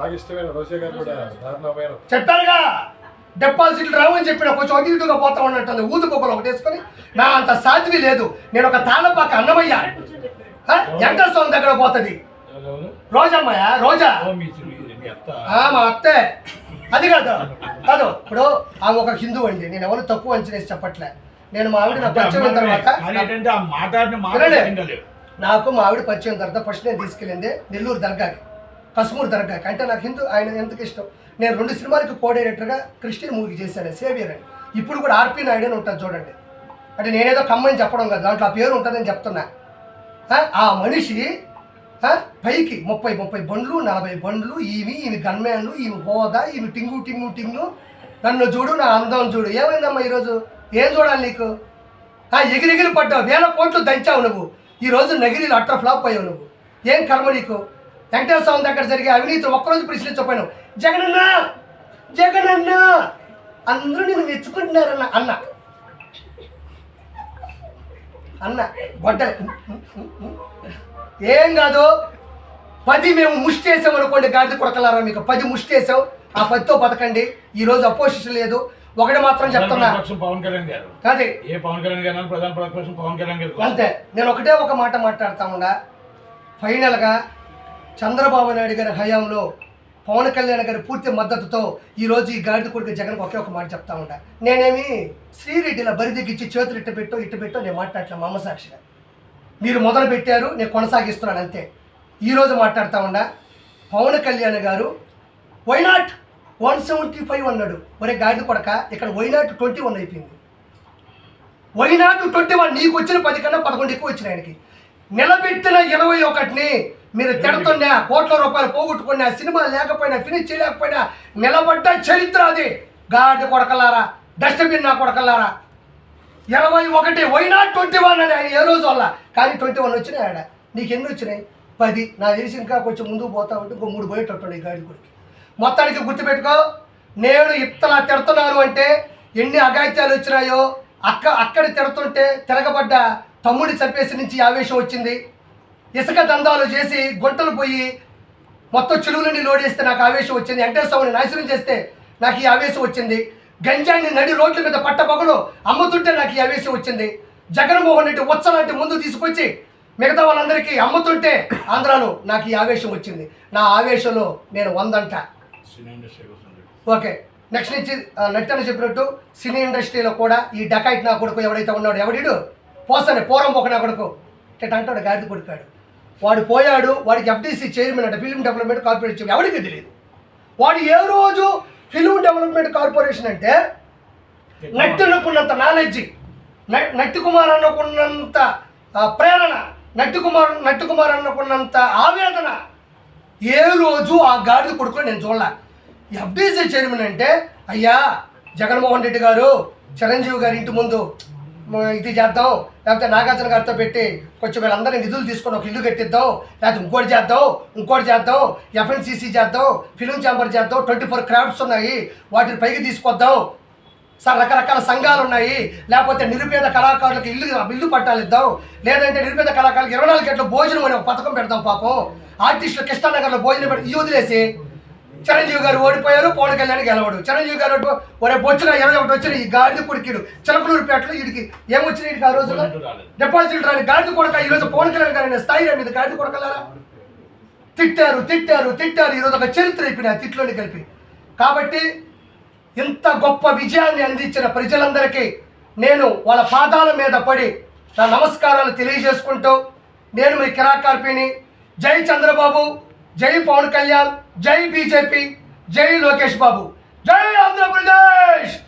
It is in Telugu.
నాకు ఇష్టమైన రోషే గారు కూడా దారుణ పోయారు చెప్పారుగా డిపాజిట్లు రావని చెప్పిన కొంచెం అటు ఇటుగా పోతా ఉన్నట్టుంది ఊదు కుక్కలు ఒకటి వేసుకొని నా అంత సాధ్వి లేదు నేను ఒక తాళపాక అన్నమయ్య? వెంకటేశ్వర స్వామి దగ్గర పోతుంది? రోజమ్మయ్య రోజా. మీ అత్త. ఆ, మా అత్తే. అది కాదు కాదు ఇప్పుడు ఆమె ఒక హిందూ అండి నేను ఎవరు తక్కువ అంచనేసి చెప్పట్లే. నేను మా ఆవిడ నా పరిచయం తర్వాత. నాకు మా ఆవిడ పరిచయం తర్వాత ఫస్ట్ నేను తీసుకెళ్ళింది నెల్లూరు దర్గాకి. కసుమూరు దర్గాకి అంటే నాకు హిందూ ఆయన ఎందుకు ఇష్టం? నేను రెండు సినిమాలకి కో డైరెక్టర్గా క్రిస్టియన్ మూవీ చేశాను సేవియర్ అని. ఇప్పుడు కూడా ఆర్పి నాయుడు అని ఉంటుంది చూడండి. అంటే నేనేదో కమ్మని చెప్పడం కదా దాంట్లో ఆ పేరు ఉంటుందని చెప్తున్నా. ఆ, మనిషి పైకి ముప్పై ముప్పై బండ్లు నలభై బండ్లు ఈవి ఈమె గన్మ్యాన్లు ఈమె హోదా ఈమె టింగు టింగు టింగు. నన్ను చూడు నా అందం చూడు. ఏమైందమ్మా ఈరోజు? ఏం చూడాలి నీకు? ఎగిరిగిరి పడ్డావు వేల కోట్లు దంచావు నువ్వు. ఈ రోజు అట్ర ఫ్లాప్ అయ్యావు నువ్వు. ఏం కర్మ నీకు? వెంకటేశ్వర స్వామి దగ్గర జరిగే అవినీతి ఒక్కరోజు ప్రశ్నించకపోయాను జగనన్న! జగనన్న! అందరూ నేను మెచ్చుకుంటున్నారన్న అన్న. అన్న గొడ్డ ఏం కాదు. పది మేము ముష్టేసాం అనుకోండి గాడిద కొడకలారా మీకు? పది ముష్టేసాం ఆ పదితో బతకండి. ఈ రోజు అపోజిషన్ లేదు. ఒకటి మాత్రం చెప్తున్నా. పవన్ కళ్యాణ్ గారు. కాదే. ఏ పవన్ కళ్యాణ్ గారు ప్రధాన ప్రతిపక్షం పవన్ కళ్యాణ్ గారు. అంతే. నేను ఒకటే ఒక మాట మాట్లాడుతా ఉండా ఫైనల్గా చంద్రబాబు నాయుడు గారి హయాంలో పవన్ కళ్యాణ్ గారి పూర్తి మద్దతుతో ఈరోజు ఈ గాడిద కొడుకు జగన్ ఒకే ఒక మాట చెప్తా ఉంటా. నేనేమి శ్రీరెడ్డిలా బరి దిగిచ్చి చేతులు ఇట్టు పెట్టో ఇట్టు పెట్టో నేను మాట్లాడలే మా అమ్మ సాక్షిగా. మీరు మొదలు పెట్టారు నేను కొనసాగిస్తున్నాను అంతే. ఈరోజు మాట్లాడుతా ఉండా పవన్ కళ్యాణ్ గారు వైనాట్ వన్ సెవెంటీ ఫైవ్ అన్నాడు. ఒరే గాడిద కొడక ఇక్కడ వైనాట్ ట్వంటీ వన్ అయిపోయింది. వైనాట్ ట్వంటీ వన్ నీకు వచ్చిన పది కన్నా పదకొండు ఎక్కువ వచ్చిన ఆయనకి. నిలబెట్టిన ఇరవై ఒకటిని మీరు తిడుతుండే కోట్ల రూపాయలు పోగొట్టుకున్నా సినిమా లేకపోయినా ఫినిష్ చేయలేకపోయినా నిలబడ్డ చరిత్ర అది. గాడి కొడకలారా డస్ట్బిన్ నా కొడకలారా ఇరవై ఒకటి వైనా ట్వంటీ వన్ అని ఆయన ఏ రోజు వల్ల కానీ ట్వంటీ వన్ వచ్చినాయి ఆడ. నీకు ఎన్ని వచ్చినాయి? పది. నా తెలిసి ఇంకా కొంచెం ముందుకు పోతా ఉంటే ఇంకో మూడు పోయేటట్టు ఈ గాడి కొడుకు. మొత్తానికి గుర్తుపెట్టుకో నేను ఇత్తలా తిడుతున్నాను అంటే ఎన్ని అగాత్యాలు వచ్చినాయో అక్క అక్కడ తిడుతుంటే తిరగబడ్డ తమ్ముడి చంపేసి నుంచి ఆవేశం వచ్చింది. ఇసుక దందాలు చేసి గుంటలు పోయి మొత్తం చెరువులని లోడేస్తే నాకు ఆవేశం వచ్చింది. వెంకటేశ్వరుని నాశనం చేస్తే నాకు ఈ ఆవేశం వచ్చింది. గంజాయిని నడి రోడ్ల మీద పట్టపగలు అమ్ముతుంటే నాకు ఈ ఆవేశం వచ్చింది. జగన్మోహన్ రెడ్డి వచ్చలాంటి ముందు తీసుకొచ్చి మిగతా వాళ్ళందరికీ అమ్ముతుంటే ఆంధ్రాలో నాకు ఈ ఆవేశం వచ్చింది. నా ఆవేశంలో నేను వందంట. ఓకే నెక్స్ట్ నుంచి నట్టని చెప్పినట్టు సినీ ఇండస్ట్రీలో కూడా ఈ డకాయిట్ నా కొడుకు ఎవడైతే ఉన్నాడో ఎవడీడు? పోసనే పోరం ఒక నా కొడుకు. ఇట్ట అంటాడు గాడిద కొడుకాడు. వాడు పోయాడు వాడికి ఎఫ్డీసీ చైర్మన్ అంటే ఫిల్మ్ డెవలప్మెంట్ కార్పొరేషన్ ఎవరికి తెలియదు వాడు ఏ రోజు ఫిల్మ్ డెవలప్మెంట్ కార్పొరేషన్ అంటే నట్టి అనుకున్నంత నాలెడ్జ్ నట్టి కుమార్ అనుకున్నంత ఆ, ప్రేరణ నట్టి కుమార్ నట్టి కుమార్ అనుకున్నంత ఆవేదన ఏ రోజు ఆ గాడిద కొడుకుని నేను చూడలే. ఎఫ్డీసీ చైర్మన్ అంటే అయ్యా జగన్మోహన్ రెడ్డి గారు చిరంజీవి గారి ఇంటి ముందు ఇది చేద్దాం లేకపోతే నాగార్జున గారితో పెట్టి కొంచెం వీళ్ళందరినీ నిధులు తీసుకొని ఒక ఇల్లు కట్టిద్దాం లేకపోతే ఇంకోటి చేద్దాం ఇంకోటి చేద్దాం ఎఫ్ఎన్సీసీ చేద్దాం ఫిలిం ఛాంబర్ చేద్దాం ట్వంటీ ఫోర్ క్రాఫ్ట్స్ ఉన్నాయి. వాటిని పైకి తీసుకొద్దాం సార్ రకరకాల సంఘాలు ఉన్నాయి. లేకపోతే నిరుపేద కళాకారులకు ఇల్లు ఇల్లు పట్టాలు ఇద్దాం లేదంటే నిరుపేద కళాకారులకు ఇరవై నాలుగు గంటల భోజనం అనే ఒక పథకం పెడదాం పాపం. ఆర్టిస్టులు కృష్ణానగర్లో భోజనం పెట్టి ఈ వదిలేసి చిరంజీవి గారు ఓడిపోయారు పవన్ కళ్యాణ్ గెలవడు. చిరంజీవి గారు ఒరే బొచ్చున ఇరవై ఒకటి వచ్చిన ఈ గాడిద కొడుకుడు చిలకలూరుపేటలో వీడికి ఏమొచ్చినాయి వీడికి ఆ రోజుల్లో? డిపాజిట్ రాని గాడిద కొడక ఈ రోజు పవన్ కళ్యాణ్ గారి అనే స్థాయి మీద. గాడిద కొడకలారా? తిట్టారు తిట్టారు తిట్టారు. ఈరోజు ఒక చరిత్ర అయిపోయిన ఆ తిట్లోని కలిపి. కాబట్టి ఇంత గొప్ప విజయాన్ని అందించిన ప్రజలందరికీ నేను వాళ్ళ పాదాల మీద పడి నా నమస్కారాలు తెలియజేసుకుంటూ నేను మీ కిరాకార్పిని జై చంద్రబాబు జై పవన్ కళ్యాణ్ జై బీజేపీ జై లోకేష్ బాబు జై ఆంధ్రప్రదేశ్